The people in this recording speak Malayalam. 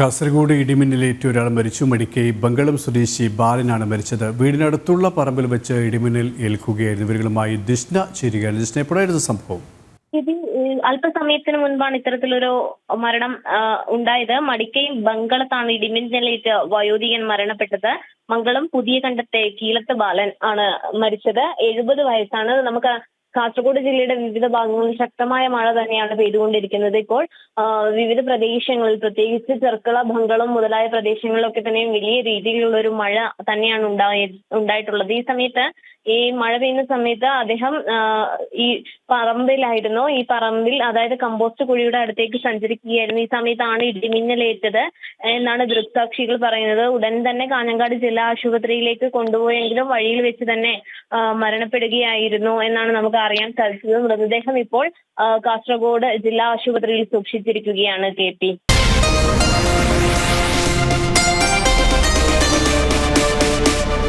കാസർഗോഡ് ഇടിമിന്നലേറ്റ് ഒരാൾ മരിച്ചു. മടിക്കൈ ബംഗളം സ്വദേശി ബാലനാണ് മരിച്ചത്. വീടിനടുത്തുള്ള പറമ്പിൽ വെച്ച് ഇടിമിന്നൽ ഏൽക്കുകയായിരുന്നു. ഇവരുമായി ദിഷ്ണ ചേരുകയാണ്. ദിഷ്ണ എപ്പോഴായിരുന്നു സംഭവം? അല്പസമയത്തിന് മുൻപാണ് ഇത്തരത്തിലൊരു മരണം ഉണ്ടായത്. മടിക്കൈ ബംഗളത്താണ് ഇടിമിന്നലേറ്റ് വയോധികൻ മരണപ്പെട്ടത്. മംഗളം പുതിയ കണ്ടത്തെ കീലത്ത് ബാലൻ ആണ് മരിച്ചത്. എഴുപത് വയസ്സാണ്. നമുക്ക് കാസർഗോഡ് ജില്ലയുടെ വിവിധ ഭാഗങ്ങളിൽ ശക്തമായ മഴ തന്നെയാണ് പെയ്തുകൊണ്ടിരിക്കുന്നത്. ഇപ്പോൾ വിവിധ പ്രദേശങ്ങളിൽ പ്രത്യേകിച്ച് ചെർക്കള ബംഗളം മുതലായ പ്രദേശങ്ങളിലൊക്കെ തന്നെ വലിയ രീതിയിലുള്ള ഒരു മഴ തന്നെയാണ് ഉണ്ടായ ഉണ്ടായിട്ടുള്ളത്. ഈ സമയത്ത് ഈ മഴ പെയ്യുന്ന സമയത്ത് അദ്ദേഹം ഈ പറമ്പിലായിരുന്നു. ഈ പറമ്പിൽ അതായത് കമ്പോസ്റ്റ് കുഴിയുടെ അടുത്തേക്ക് സഞ്ചരിക്കുകയായിരുന്നു. ഈ സമയത്താണ് ഇടിമിന്നലേറ്റത് എന്നാണ് ദൃക്സാക്ഷികൾ പറയുന്നത്. ഉടൻ തന്നെ കാഞ്ഞങ്ങാട് ജില്ലാ ആശുപത്രിയിലേക്ക് കൊണ്ടുപോയെങ്കിലും വഴിയിൽ വെച്ച് തന്നെ മരണപ്പെടുകയായിരുന്നു എന്നാണ് നമുക്ക് അറിയാൻ സാധിച്ചത്. മൃതദേഹം ഇപ്പോൾ കാസർഗോഡ് ജില്ലാ ആശുപത്രിയിൽ സൂക്ഷിച്ചിരിക്കുകയാണ് കെ പി.